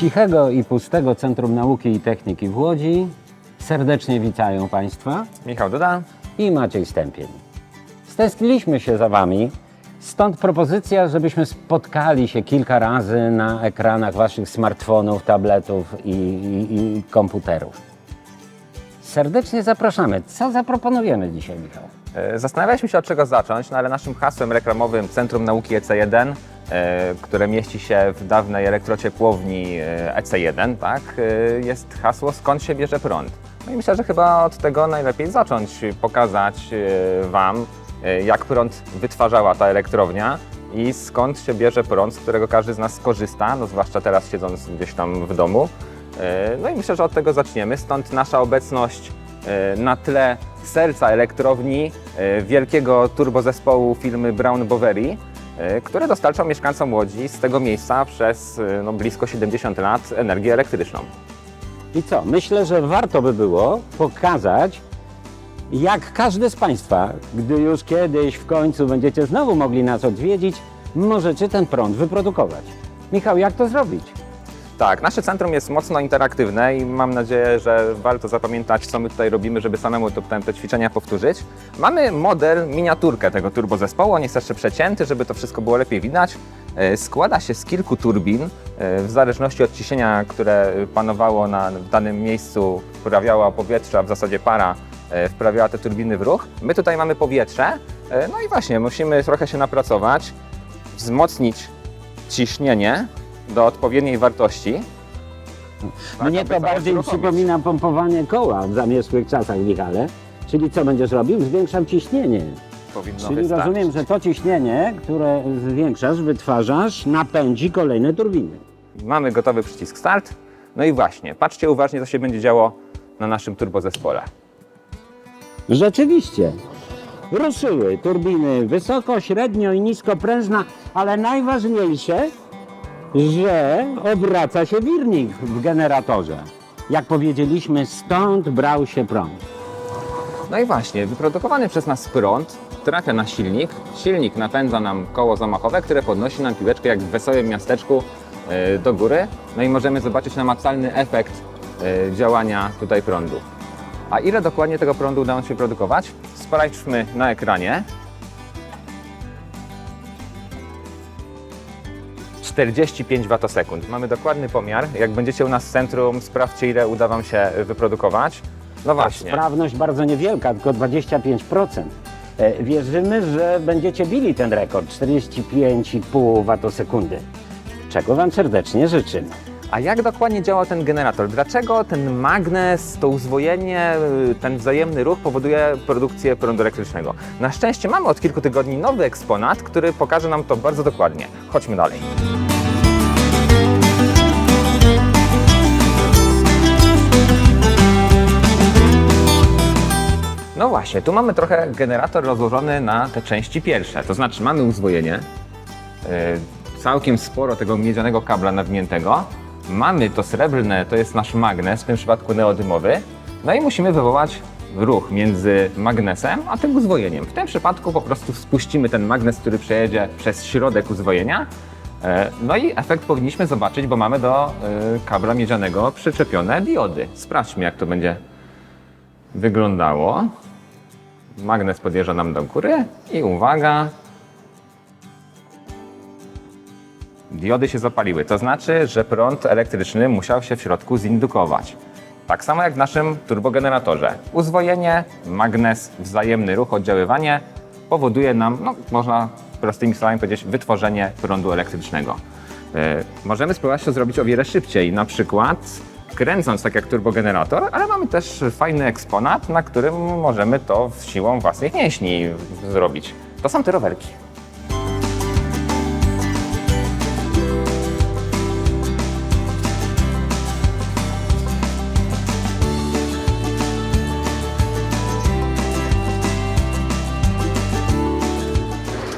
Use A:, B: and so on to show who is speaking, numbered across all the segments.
A: Cichego i Pustego Centrum Nauki i Techniki w Łodzi serdecznie witają Państwa
B: Michał Duda.
A: i Maciej Stępień. Stęskniliśmy się za Wami, stąd propozycja, żebyśmy spotkali się kilka razy na ekranach Waszych smartfonów, tabletów i, i, i komputerów. Serdecznie zapraszamy. Co zaproponujemy dzisiaj, Michał?
B: E, Zastanawialiśmy się od czego zacząć, no ale naszym hasłem reklamowym Centrum Nauki EC1, e, które mieści się w dawnej elektrociepłowni e, EC1, tak, e, jest hasło skąd się bierze prąd. No i myślę, że chyba od tego najlepiej zacząć, pokazać Wam, jak prąd wytwarzała ta elektrownia i skąd się bierze prąd, z którego każdy z nas skorzysta, no zwłaszcza teraz siedząc gdzieś tam w domu. No i myślę, że od tego zaczniemy, stąd nasza obecność na tle serca elektrowni e, wielkiego turbozespołu firmy Brown Boveri, e, który dostarczał mieszkańcom Łodzi z tego miejsca przez e, no, blisko 70 lat energię elektryczną.
A: I co? Myślę, że warto by było pokazać, jak każdy z Państwa, gdy już kiedyś w końcu będziecie znowu mogli nas odwiedzić, możecie ten prąd wyprodukować. Michał, jak to zrobić?
B: Tak, nasze centrum jest mocno interaktywne i mam nadzieję, że warto zapamiętać, co my tutaj robimy, żeby samemu to, te, ćwiczenia powtórzyć. Mamy model, miniaturkę tego turbozespołu, on jest jeszcze przecięty, żeby to wszystko było lepiej widać. E, Składa się z kilku turbin, e, w zależności od ciśnienia, które panowało na w danym miejscu, wprawiała a w zasadzie para e, wprawiała te turbiny w ruch. My tutaj mamy powietrze, no i właśnie musimy trochę się napracować, wzmocnić ciśnienie do odpowiedniej wartości. Tak,
A: Mnie to bardziej przypomina pompowanie koła w zamieszłych czasach, Michale. Czyli co będziesz robił? Zwiększam ciśnienie.
B: Powinno
A: Czyli
B: wystarczyć.
A: rozumiem, że to ciśnienie, które zwiększasz, wytwarzasz, napędzi kolejne turbiny.
B: Mamy gotowy przycisk start. No i właśnie, patrzcie uważnie, co się będzie działo na naszym turbozespole.
A: Rzeczywiście. Ruszyły turbiny wysoko, średnio i niskoprężna, ale najważniejsze, że obraca się wirnik w generatorze. Jak powiedzieliśmy, stąd brał się prąd.
B: No i właśnie, wyprodukowany przez nas prąd trafia na silnik. Silnik napędza nam koło zamachowe, które podnosi nam piłeczkę jak w wesołym miasteczku e, do góry. No i możemy zobaczyć namacalny efekt e, działania tutaj prądu. A ile dokładnie tego prądu udało się produkować? Sprawdźmy na ekranie. 45 watosekund. Mamy dokładny pomiar. Jak będziecie u nas w centrum, sprawdźcie ile uda Wam się wyprodukować. No właśnie.
A: Sprawność bardzo niewielka, tylko 25%. E, Wierzymy, że będziecie bili ten rekord 45,5 watosekundy. Czego Wam serdecznie życzymy.
B: A jak dokładnie działa ten generator? Dlaczego ten magnes, to uzwojenie, y, ten wzajemny ruch powoduje produkcję prądu elektrycznego? Na szczęście mamy od kilku tygodni nowy eksponat, który pokaże nam to bardzo dokładnie. Chodźmy dalej. No właśnie, tu mamy trochę generator rozłożony na te części pierwsze. To znaczy mamy uzwojenie, y, całkiem sporo tego miedzianego kabla nawiniętego. Mamy to srebrne, to jest nasz magnes, w tym przypadku neodymowy. No i musimy wywołać ruch między magnesem a tym uzwojeniem. W tym przypadku po prostu spuścimy ten magnes, który przejedzie przez środek uzwojenia. E, No i efekt powinniśmy zobaczyć, bo mamy do y, kabla miedzianego przyczepione diody. Sprawdźmy, jak to będzie wyglądało. Magnes podjeżdża nam do góry i uwaga, Diody się zapaliły, to znaczy, że prąd elektryczny musiał się w środku zindukować. Tak samo jak w naszym turbogeneratorze. Uzwojenie, magnes, wzajemny ruch, oddziaływanie powoduje nam, no, można prostymi słowami powiedzieć, wytworzenie prądu elektrycznego. Yy, możemy spróbować to zrobić o wiele szybciej, na przykład kręcąc tak jak turbogenerator, ale mamy też fajny eksponat, na którym możemy to siłą własnych mięśni zrobić. To są te rowerki.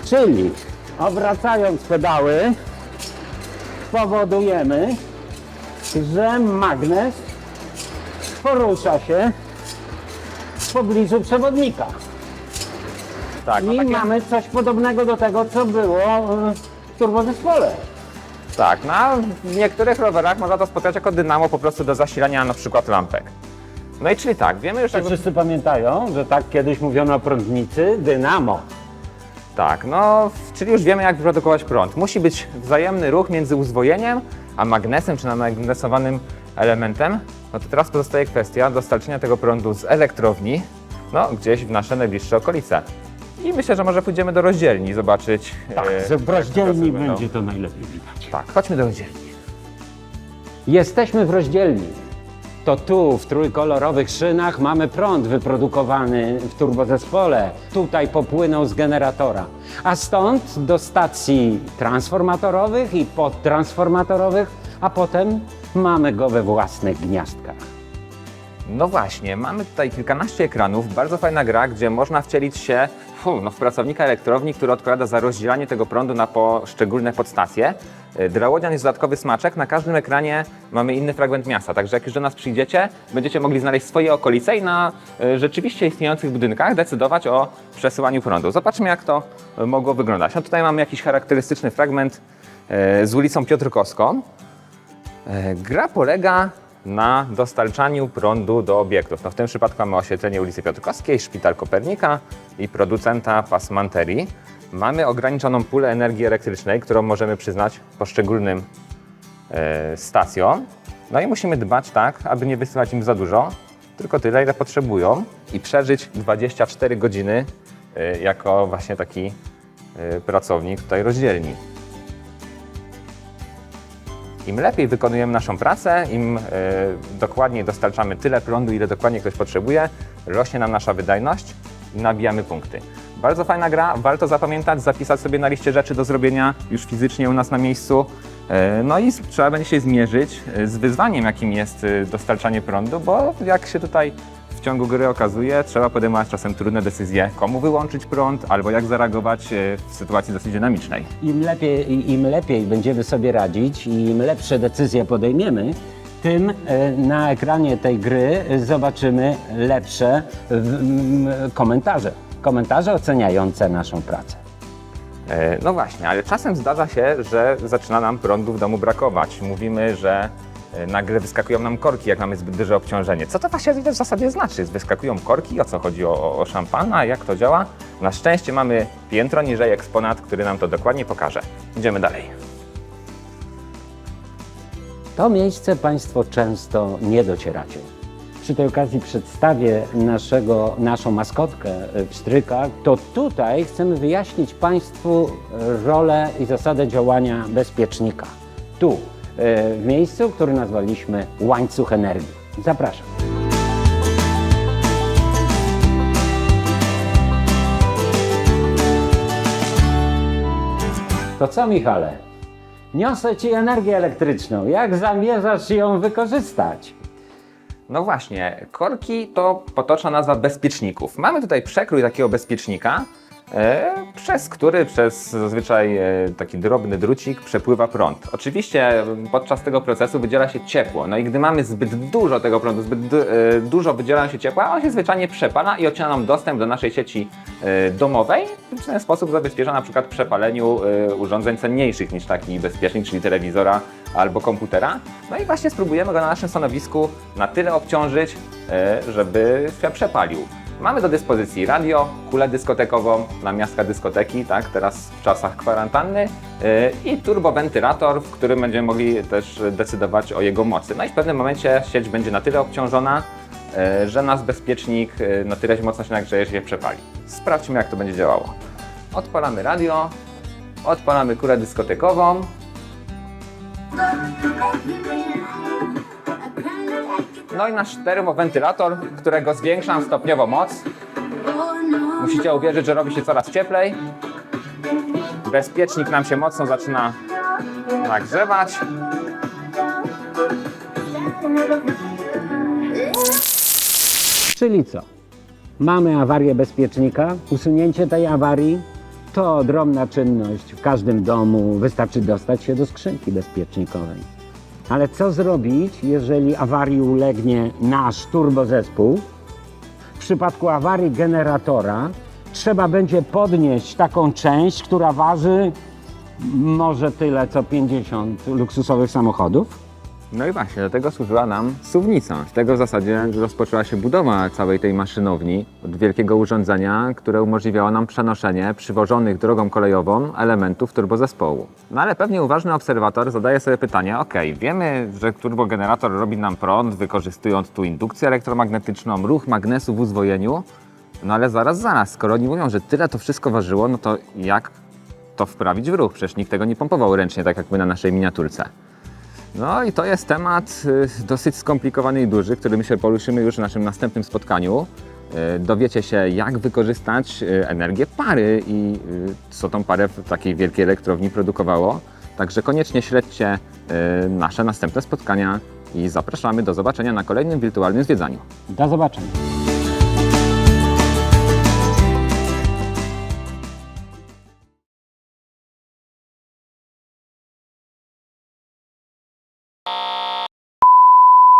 A: Czyli obracając pedały powodujemy, że magnes porusza się w pobliżu przewodnika.
B: Tak, no
A: I
B: takie-
A: mamy coś podobnego do tego, co było e, w turbozespole.
B: Tak, no a w niektórych rowerach można to spotkać jako dynamo po prostu do zasilania na przykład lampek. No i czyli tak, wiemy już
A: Czy
B: jakby...
A: wszyscy pamiętają, że tak kiedyś mówiono o prądnicy? Dynamo.
B: Tak, no, czyli już wiemy jak wyprodukować prąd. Musi być wzajemny ruch między uzwojeniem, a magnesem czy namagnesowanym elementem. No to teraz pozostaje kwestia dostarczenia tego prądu z elektrowni, no gdzieś w nasze najbliższe okolice. I myślę, że może pójdziemy do rozdzielni zobaczyć.
A: Tak,
B: e,
A: że w rozdzielni będzie
B: będą.
A: to najlepiej widać.
B: Tak, chodźmy do rozdzielni.
A: Jesteśmy w rozdzielni. To tu, w trójkolorowych szynach, mamy prąd wyprodukowany w turbozespole. Tutaj popłynął z generatora. A stąd do stacji transformatorowych i podtransformatorowych, a potem mamy go we własnych gniazdkach.
B: No właśnie, mamy tutaj kilkanaście ekranów, bardzo fajna gra, gdzie można wcielić się fu, no, w pracownika elektrowni, który odpowiada za rozdzielanie tego prądu na poszczególne podstacje. Y, Drałodzian jest dodatkowy smaczek, na każdym ekranie mamy inny fragment miasta, także jak już do nas przyjdziecie, będziecie mogli znaleźć swoje okolice i na y, rzeczywiście istniejących budynkach decydować o przesyłaniu prądu. Zobaczmy jak to y, mogło wyglądać. No tutaj mamy jakiś charakterystyczny fragment z ulicą Piotrkowską. Gra polega na dostarczaniu prądu do obiektów. No w tym przypadku mamy oświetlenie ulicy Piotrkowskiej, Szpital Kopernika i producenta Pasmanterii. Mamy ograniczoną pulę energii elektrycznej, którą możemy przyznać poszczególnym e, stacjom. No i musimy dbać tak, aby nie wysyłać im za dużo, tylko tyle, ile potrzebują i przeżyć 24 godziny e, jako właśnie taki e, pracownik tutaj rozdzielni. Im lepiej wykonujemy naszą pracę, im e, dokładniej dostarczamy tyle prądu, ile dokładnie ktoś potrzebuje, rośnie nam nasza wydajność i nabijamy punkty. Bardzo fajna gra, warto zapamiętać, zapisać sobie na liście rzeczy do zrobienia już fizycznie u nas na miejscu. E, No i trzeba będzie się zmierzyć e, z wyzwaniem, jakim jest dostarczanie prądu, bo jak się tutaj w ciągu gry okazuje, trzeba podejmować czasem trudne decyzje, komu wyłączyć prąd, albo jak zareagować e, w sytuacji dosyć dynamicznej.
A: Im lepiej, Im lepiej będziemy sobie radzić i im lepsze decyzje podejmiemy, tym e, na ekranie tej gry zobaczymy lepsze komentarze. Komentarze oceniające naszą pracę.
B: E, No właśnie, ale czasem zdarza się, że zaczyna nam prądu w domu brakować. Mówimy, że nagle wyskakują nam korki, jak mamy zbyt duże obciążenie. Co to właśnie w zasadzie znaczy? Wyskakują korki? O co chodzi? O, o- szampana? Jak to działa? Na szczęście mamy piętro niżej eksponat, który nam to dokładnie pokaże. Idziemy dalej.
A: To miejsce Państwo często nie docieracie. Przy tej okazji przedstawię naszego, naszą maskotkę e, pstryka. To tutaj chcemy wyjaśnić Państwu e, rolę i zasadę działania bezpiecznika. Tu, e, w miejscu, który nazwaliśmy łańcuch energii. Zapraszam. To co, Michale? Niosę Ci energię elektryczną. Jak zamierzasz ją wykorzystać?
B: No właśnie, korki to potoczna nazwa bezpieczników. Mamy tutaj przekrój takiego bezpiecznika, e, przez który przez zazwyczaj e, taki drobny drucik przepływa prąd. Oczywiście m, podczas tego procesu wydziela się ciepło, no i gdy mamy zbyt dużo tego prądu, zbyt du- e, dużo wydziela się ciepła, on się zwyczajnie przepala i odcina nam dostęp do naszej sieci e, domowej. W ten sposób zabezpiecza na przykład przepaleniu e, urządzeń cenniejszych niż taki bezpiecznik, czyli telewizora albo komputera. No i właśnie spróbujemy go na naszym stanowisku na tyle obciążyć, e, żeby się przepalił. Mamy do dyspozycji radio, kulę dyskotekową, namiastka dyskoteki, tak, teraz w czasach kwarantanny e, i turbowentylator, w którym będziemy mogli też decydować o jego mocy. No i w pewnym momencie sieć będzie na tyle obciążona, e, że nasz bezpiecznik e, na tyle mocno się nagrzeje, że się przepali. Sprawdźmy jak to będzie działało. Odpalamy radio, odpalamy kulę dyskotekową, no i nasz termowentylator, którego zwiększam stopniowo moc. Musicie uwierzyć, że robi się coraz cieplej. Bezpiecznik nam się mocno zaczyna nagrzewać.
A: Czyli co? Mamy awarię bezpiecznika. Usunięcie tej awarii to drobna czynność w każdym domu. Wystarczy dostać się do skrzynki bezpiecznikowej. Ale co zrobić, jeżeli awarii ulegnie nasz turbozespół? W przypadku awarii generatora trzeba będzie podnieść taką część, która waży może tyle co 50 luksusowych samochodów.
B: No i właśnie, do tego służyła nam suwnica. Z tego w zasadzie rozpoczęła się budowa całej tej maszynowni, od wielkiego urządzenia, które umożliwiało nam przenoszenie przywożonych drogą kolejową elementów turbozespołu. No ale pewnie uważny obserwator zadaje sobie pytanie, ok, wiemy, że turbogenerator robi nam prąd, wykorzystując tu indukcję elektromagnetyczną, ruch magnesu w uzwojeniu, no ale zaraz, zaraz, skoro oni mówią, że tyle to wszystko ważyło, no to jak to wprawić w ruch? Przecież nikt tego nie pompował ręcznie, tak jak my na naszej miniaturce. No i to jest temat y, dosyć skomplikowany i duży, który my się poruszymy już w naszym następnym spotkaniu. Y, Dowiecie się, jak wykorzystać y, energię pary i co tą parę w takiej wielkiej elektrowni produkowało. Także koniecznie śledźcie nasze następne spotkania i zapraszamy do zobaczenia na kolejnym wirtualnym zwiedzaniu.
A: Do zobaczenia.